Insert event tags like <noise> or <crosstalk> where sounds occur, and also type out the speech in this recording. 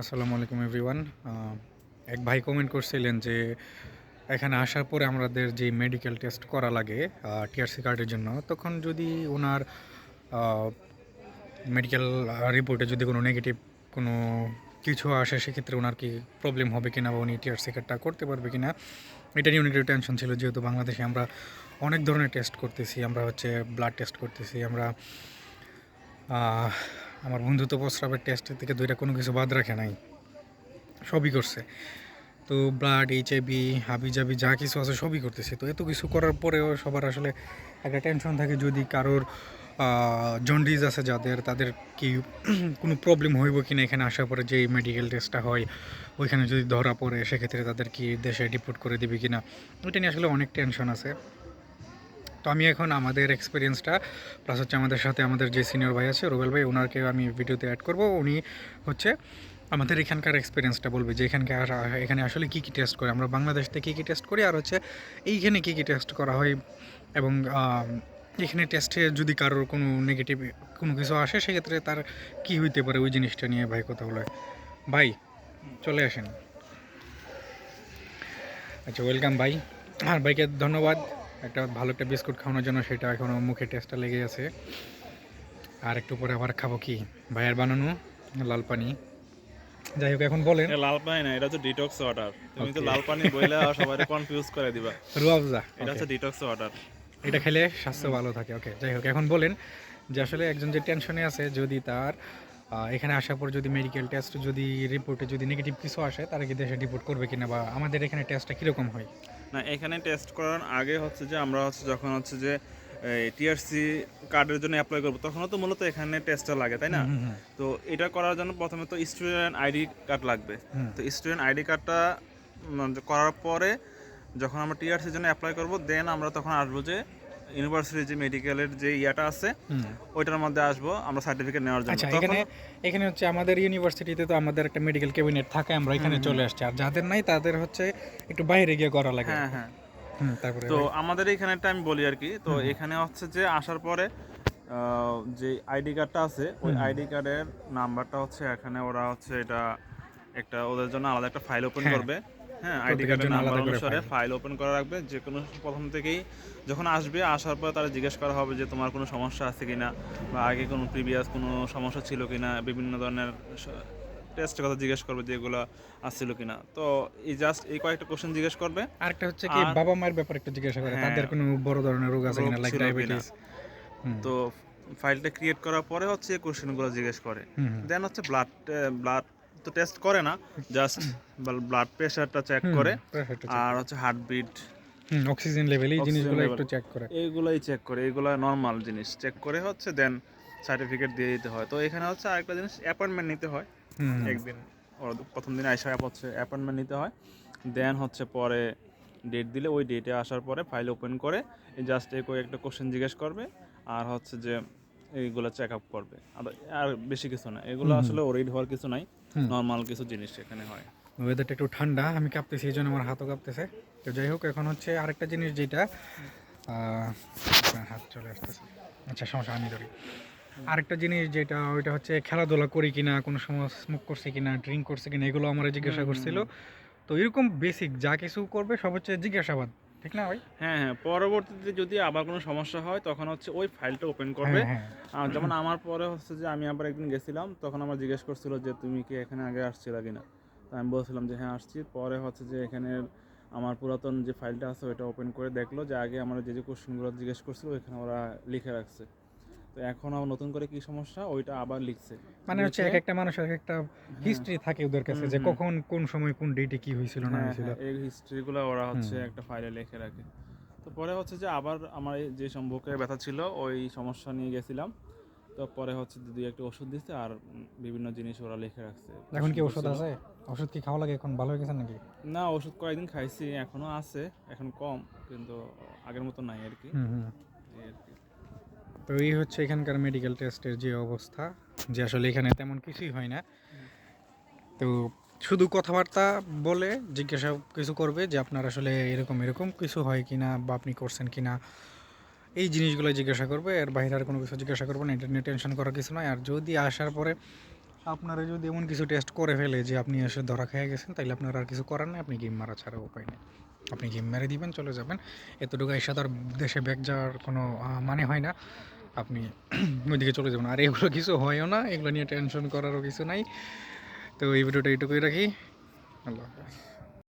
আসসালামু আলাইকুম এভরিওয়ান এক ভাই কমেন্ট করছিলেন যে, এখানে আসার পরে আমাদের যে মেডিকেল টেস্ট করা লাগে টিআরসি কার্ডের জন্য, তখন যদি ওনার মেডিকেল রিপোর্টে যদি কোনো নেগেটিভ কোনো কিছু আসে, সেক্ষেত্রে ওনার কি প্রবলেম হবে কিনা বা উনি টিআরসি কার্ডটা করতে পারবে কিনা, এটা নিয়ে অনেক টেনশন ছিল। যেহেতু বাংলাদেশে আমরা অনেক ধরনের টেস্ট করতেছি, আমরা হচ্ছে ব্লাড টেস্ট করতেছি, আমরা আমার বন্ধু তো প্রস্রাবের টেস্টের থেকে দুইটা কোনো কিছু বাদ রাখে নাই। সবই করছে। তো ব্লাড এইচ এইচআইভি হাবি জাবি যা কিছু আছে সবই করতেছে। তো এত কিছু করার পরেও সবার আসলে একটা টেনশন থাকে যদি কারোর জন্ডিস আছে যাদের, তাদের কি <clears throat> কোনো প্রবলেম হইব কি না এখানে আসার পরে যে মেডিকেল টেস্টটা হয়, ওইখানে যদি ধরা পড়ে, সেক্ষেত্রে তাদের কি দেশে ডিপোর্ট করে দিবে কি না ওইটা নিয়ে আসলে অনেক টেনশন আছে। তো আমি এখন আমাদের এক্সপিরিয়েন্সটা প্লাস হচ্ছে আমাদের সাথে আমাদের যে সিনিয়র ভাই আছে, রুবেল ভাই ওনাকে আমি ভিডিওতে অ্যাড করব। উনি হচ্ছে আমাদের এখানকার এক্সপিরিয়েন্সটা বলবে যে এখানকার এখানে আসলে কী কী টেস্ট করে। আমরা বাংলাদেশ থেকে কী কী টেস্ট করি আর হচ্ছে এইখানে কী কী টেস্ট করা হয় এবং এখানে টেস্টে যদি কারোর কোনো নেগেটিভ কোনো কিছু আসে, সেক্ষেত্রে তার কী হইতে পারে ওই জিনিসটা নিয়ে ভাই কথা বলে। ভাই, চলে আসেন। আচ্ছা ওয়েলকাম ভাই। আর ভাইকে ধন্যবাদ। একটা ভালো একটা বিস্কুট খাওয়ানোর জন্য সেটা এখনও মুখে টেস্টটা লেগে আছে আর একটু পরে আবার খাব কি? ভাইয়ের বানানো লাল পানি। যাই হোক এখন বলেন। লাল পানি না এটা হচ্ছে ডিটক্স ওয়াটার তুমি তো লাল পানি বইলে সবাই কনফিউজ করে দিবা। রুয়াবজা এটা হচ্ছে ডিটক্স ওয়াটার এটা খেলে স্বাস্থ্য ভালো থাকে ওকে যাই হোক এখন বলেন যে আসলে একজন যে টেনশনে আছে যদি তার এখানে আসার পর যদি মেডিকেল টেস্ট যদি রিপোর্টে যদি নেগেটিভ কিছু আসে তারা কি দেশে রিপোর্ট করবে কিনা বা আমাদের এখানে টেস্টটা কীরকম হয়? না এখানে টেস্ট করার আগে হচ্ছে যে আমরা হচ্ছে যখন হচ্ছে যে টিআরসি কার্ডের জন্য অ্যাপ্লাই করব তখনও তো মূলত এখানে টেস্টটা লাগে তাই না? তো এটা করার জন্য প্রথমে তো স্টুডেন্ট আইডি কার্ড লাগবে। তো স্টুডেন্ট আইডি কার্ডটা করার পরে যখন আমরা টিআরসির জন্য অ্যাপ্লাই করব দেন আমরা তখন আসব যে ইউনিভার্সিটির যে মেডিকেলের যে ইয়াটা আছে ওইটার মধ্যে আসব আমরা সার্টিফিকেট নেওয়ার জন্য। আচ্ছা এখানে এখানে হচ্ছে আমাদের ইউনিভার্সিটিতে তো আমাদের একটা মেডিকেল ক্যাবিনেট থাকে আমরা এখানে চলে আসছি। আর যাদের নাই তাদের হচ্ছে একটু বাইরে গিয়ে করা লাগে। হ্যাঁ হ্যাঁ। তারপরে তো আমাদের এইখানেটা আমি বলি আর কি তো এখানে হচ্ছে যে আসার পরে যে আইডি কার্ডটা আছে ওই আইডি কার্ডের নাম্বারটা হচ্ছে এখানে ওরা হচ্ছে এটা একটা ওদের জন্য আলাদা একটা ফাইল ওপেন হ্যাঁ। করবে। হ্যাঁ আইডি কার্ডের নাম্বার অনুসারে ফাইল ওপেন করা রাখবে। যে কোনো প্রথম থেকেই যখন আসবে আসার পর তারা জিজ্ঞেস করা হবে যে তোমার কোনো সমস্যা আছে কিনা বা আগে কোনো প্রিভিয়াস কোনো সমস্যা ছিল কিনা বিভিন্ন ধরনের টেস্টের কথা জিজ্ঞেস করবে যেগুলো আসছিল কিনা। তো এই জাস্ট এই কয়েকটা কোশ্চেন জিজ্ঞেস করবে। আরেকটা হচ্ছে কি বাবা মায়ের ব্যাপারে একটু জিজ্ঞাসা করে হ্যাঁ। তাদের কোনো বড় ধরনের রোগ আছে কিনা লাইক। ডায়াবেটিস তো ফাইলটা ক্রিয়েট করার পরে হচ্ছে এই কোশ্চেনগুলো জিজ্ঞেস করে। দেন হচ্ছে ব্লাড ব্লাড তো টেস্ট করে না জাস্ট ব্লাড প্রেশারটা চেক করে। আর হচ্ছে হার্টবিট হুম অক্সিজেন লেভেল এই জিনিসগুলো একটু চেক করে। এইগুলাই চেক করে এইগুলো নর্মাল জিনিস। চেক করে হচ্ছে দেন সার্টিফিকেট দিয়ে দিতে হয়। তো এখানে হচ্ছে আরেকটা জিনিস অ্যাপয়েন্টমেন্ট নিতে হয়। একদিন প্রথম দিন আইসা হচ্ছে অ্যাপয়েন্টমেন্ট নিতে হয়। দেন হচ্ছে পরে ডেট দিলে ওই ডেটে আসার পরে ফাইল ওপেন করে জাস্ট এই একটা কোশ্চেন জিজ্ঞেস করবে আর হচ্ছে যে এইগুলো চেক আপ করবে। আর বেশি কিছু না। এগুলো আসলে ওরিড হওয়ার কিছু নাই। নর্মাল কিছু জিনিস এখানে হয়। ওয়েদারটা একটু ঠান্ডা আমি কাঁপতেছি এই জন্য আমার হাতও কাঁপতেছে। তো যাই হোক এখন হচ্ছে আরেকটা জিনিস যেটা হাত চলে আসতেছে। আচ্ছা সমস্যা আমি ধরি। আরেকটা জিনিস যেটা ওইটা হচ্ছে খেলাধুলা করি কিনা কোনো সময় স্মোক করছে কিনা ড্রিঙ্ক করছে কিনা এগুলো আমার জিজ্ঞাসা করছিল। তো এরকম বেসিক যা কিছু করবে সব হচ্ছে জিজ্ঞাসাবাদ। ঠিক না ভাই? হ্যাঁ হ্যাঁ পরবর্তীতে যদি আবার কোনো সমস্যা হয় তখন হচ্ছে ওই ফাইলটা ওপেন করবে। হ্যাঁ। হ্যাঁ আর যেমন আমার পরে হচ্ছে যে আমি আবার একদিন গেছিলাম তখন আমার জিজ্ঞেস করছিল যে তুমি কি এখানে আগে আসছিল কিনা? তো আমি বলছিলাম যে হ্যাঁ আসছি। পরে হচ্ছে যে এখানে আমার পুরাতন যে ফাইলটা আছে ওইটা ওপেন করে দেখল। যে আগে আমার যে যে কোশ্চেনগুলো জিজ্ঞেস করছিল ওইখানে ওরা লিখে রাখছে। তো এখন আবার নতুন করে কি সমস্যা? ওইটা আবার লিখছে। মানে হচ্ছে এক একটা মানুষের এক একটা হিস্ট্রি থাকে ওদের কাছে যে কখন কোন সময় কোন ডেটে কি হয়েছিল না হ্যাঁ, হয়েছিল। হ্যাঁ, এই হিস্ট্রিগুলো ওরা হচ্ছে একটা ফাইলে লিখে রাখে। তো পরে হচ্ছে যে আবার আমার যে সম্পর্কে ব্যথা ছিল ওই সমস্যা নিয়ে গেছিলাম। তো পরে হচ্ছে দুই একটা ওষুধ দিচ্ছে আর বিভিন্ন জিনিস ওরা লিখে রাখছে। এখন কি ওষুধ আছে? ওষুধ কি খাওয়া লাগে এখন? ভালো হয়ে গেছে নাকি? না ওষুধ কয়েকদিন খাইছি এখনও আছে এখন কম কিন্তু আগের মতো নাই আর কি। তো এই হচ্ছে এখানকার মেডিকেল টেস্টের যে অবস্থা, যে আসলে এখানে তেমন কিছুই হয় না। তো শুধু কথাবার্তা বলে জিজ্ঞাসা কিছু করবে যে আপনার আসলে এরকম এরকম কিছু হয় কি না বা আপনি করছেন কি না এই জিনিসগুলো জিজ্ঞাসা করবে, এর বাইরে আর কোনো কিছু জিজ্ঞাসা করবে না, এটা টেনশন করার কিছু নয় আর যদি আসার পরে আপনারা যদি এমন কিছু টেস্ট করে ফেলে যে আপনি এসে ধরা খেয়ে গেছেন তাহলে আপনার আর কিছু করার নেই, আপনি গেম মারা ছাড়া উপায় নেই। আপনি গেম মেরে দিবেন, চলে যাবেন। এতটুকু এসে তো আর দেশে ব্যাগ যাওয়ার কোনো মানে হয় না। আপনি <clears throat> ওইদিকে চলে যাবেন। আর এগুলো কিছু হয়ও না, এগুলো নিয়ে টেনশন করারও কিছু নাই। তো এই ভিডিওটা এইটুকুই রাখি। আল্লাহ